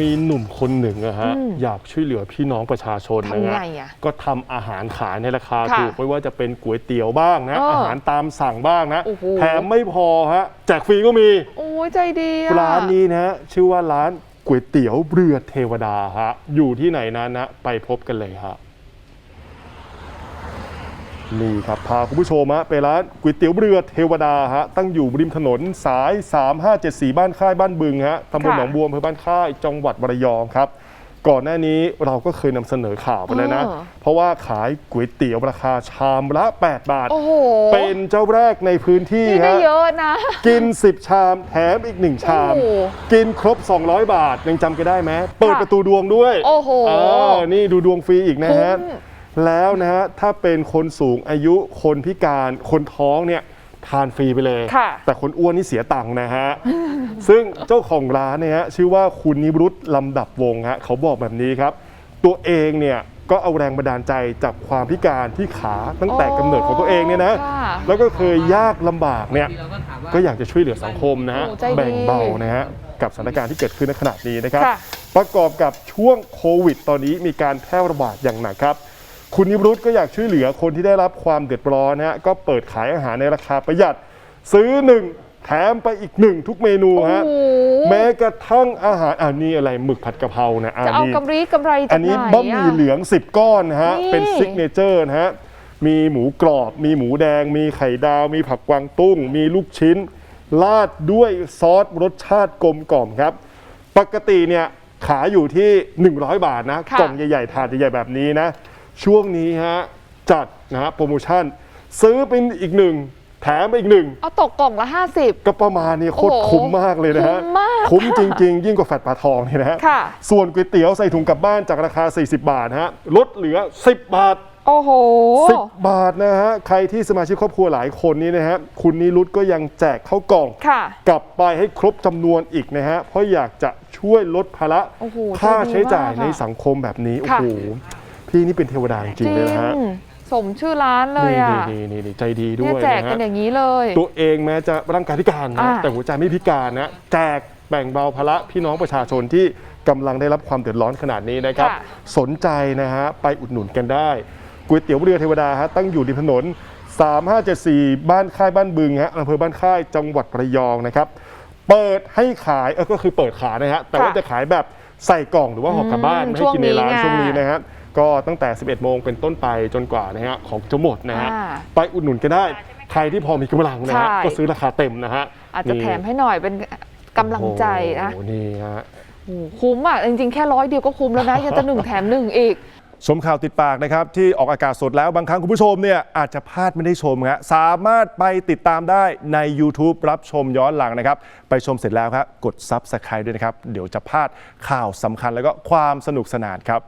มีหนุ่มคนหนึ่งอะฮะอืมอยากช่วยเหลือพี่น้องประชาชนนะทำไงฮะอะก็ทำอาหารขายในราคาค่ะถูกไม่ว่าจะเป็นก๋วยเตี๋ยวบ้างนะ เออออาหารตามสั่งบ้างนะโอ้โห แถมไม่พอฮะแจกฟรีก็มี โอ้ยใจดีอะ ร้านนี้นะฮะชื่อว่าร้านก๋วยเตี๋ยวเรือเทวดาฮะอยู่ที่ไหนนั้นนะ ไปพบกันเลยฮะ นี่ครับพาคุณผู้ชมฮะไปร้านก๋วยเตี๋ยวเรือเทวดาฮะตั้งอยู่ริมถนนสาย 3574 บ้านค่ายบ้านบึงฮะตำบลค่ะหนองบัวอำเภอบ้านค่ายจังหวัดระยองครับ ก่อนหน้านี้เราก็เคยนำเสนอข่าวไปแล้วนะ เออ เพราะว่าขายก๋วยเตี๋ยวราคาชามละ 8 บาท โอ้โหเป็นเจ้าแรกในพื้นที่นี่ได้ฮะ เยอะนะ กิน 10 ชามแถมอีก 1 ชาม โอ้โหกินครบ 200 บาท ยังจำกันได้ไหมเปิดค่ะประตูดวงด้วยโอ้โห เออนี่ดูดวงฟรีอีกนะฮะคุ้ม แล้วนะฮะถ้าเป็นคนสูงอายุคนพิการคนท้องเนี่ยทานฟรีไปเลย ค่ะ แต่คนอ้วนนี่เสียตังค์นะฮะ ซึ่งเจ้าของร้านเนี่ยฮะชื่อว่าคุณนิรุตลำดับวงฮะเขาบอกแบบนี้ครับ ตัวเองเนี่ยก็เอาแรงบันดาลใจจากความพิการที่ขาตั้งแต่กำเนิดของตัวเองเนี่ยนะค่ะ แล้วก็เคยยากลำบากเนี่ยก็อยากจะช่วยเหลือสังคมนะฮะโอ้ใจดีแบ่งเบานะฮะกับสถานการณ์ที่เกิดขึ้นในขณะนี้นะครับ ค่ะ ประกอบกับช่วงโควิด ตอนนี้มีการแพร่ระบาดอย่างหนักครับ คุณนิรุตก็อยากช่วยเหลือคนที่ได้รับความเดือดร้อนนะฮะก็เปิดขายอาหารในราคาประหยัด ซื้อหนึ่งแถมไปอีกหนึ่งทุกเมนูฮะโอ้โห แม้กระทั่งอาหารอ่านี่อะไรหมึกผัดกะเพรานะจะเอานี่กำไรกำไรจากอันนี้ไหนบะหมี่เหลือง 10 ก้อนนะฮะ นี่ เป็นซิกเนเจอร์นะฮะ มีหมูกรอบ มีหมูแดง มีไข่ดาว มีผักกวางตุ้ง มีลูกชิ้น ราดด้วยซอสรสชาติกลมกล่อมครับ ปกติเนี่ยขายอยู่ที่ 100 บาทนะ ค่ะ กล่องใหญ่ ๆ ถาดใหญ่ ๆ แบบนี้นะ ช่วงนี้ฮะจัดนะฮะโปรโมชั่น ซื้อเป็นอีกหนึ่งแถมไปอีกหนึ่งเอาตกกล่องละ 50 ก็ประมาณนี้โคตรโอ้โหคุ้มมากเลยนะฮะคุ้มมากคุ้มจริง ๆ ยิ่งกว่าแฟตปลาทองนี่นะฮะค่ะส่วนก๋วยเตี๋ยวใส่ถุงกลับบ้านจากราคา 40 บาทนะฮะ ลดเหลือ 10 บาท โอ้โห10บาทนะฮะ ใครที่สมาชิกครอบครัวหลายคนนี้นะฮะ คุณนิรุตก็ยังแจกข้าวกล่องค่ะกลับไปให้ครบจำนวนอีกนะฮะ เพราะอยากจะช่วยลดภาระโอ้โหค่าใจดีใช้จ่ายมากอะในสังคมแบบนี้ โอ้ค่ะโห พี่นี่เป็นเทวดาจริงๆเลยนะฮะสมชื่อร้านเลยนี่อะนี่นี่นี่ใจดีด้เนี่วยยแจกนะกันฮะอย่างนี้เลย ตัวเองแม้จะร่างกายพิการนะอ่าแต่หัวใจไม่พิการนะแจกแบ่งเบาภาระพี่น้องประชาชนที่กำลังได้รับความเดือดร้อนขนาดนี้นะครับค่ะสนใจนะฮะไปอุดหนุนกันได้ก๋วยเตี๋ยวเรือเทวดาฮะตั้งอยู่ริมถนน 3574 บ้านค่ายบ้านบึงฮะอำเภอบ้านค่ายจังหวัดระยองนะครับ เปิดให้ขายเออก็คือเปิดขายนะฮะแต่ว่าค่ะจะขายแบบใส่กล่องหรือว่าห่อกลับบ้านอืมไม่ให้กินในร้านช่ช่ววงงนี้นี้ไงนะฮะ ก็ตั้งแต่ 11 โมงเป็นต้นไปจนกว่านะฮะของจะหมดนะฮะอ่าไปอุดหนุนกันได้ ใครที่พอมีกำลังนะฮะใช่ ก็ซื้อราคาเต็มนะฮะอาจจะนี่แถมให้หน่อยเป็นกำลังใจนะโอ้โหนี่ฮะ โอ้โหคุ้มอะ จริงๆ แค่ร้อยเดียวก็คุ้มแล้วนะ ยังจะหนึ่งแถมหนึ่งอีก ชมข่าวติดปากนะครับ ที่ออกอากาศสดแล้วบางครั้งคุณผู้ชมเนี่ยอาจจะพลาดไม่ได้ชมครับสามารถไปติดตามได้ใน YouTube รับชมย้อนหลังนะครับ ไปชมเสร็จแล้วครับกด Subscribe ด้วยนะครับ เดี๋ยวจะพลาดข่าวสำคัญแล้วก็ความสนุกสนานครับ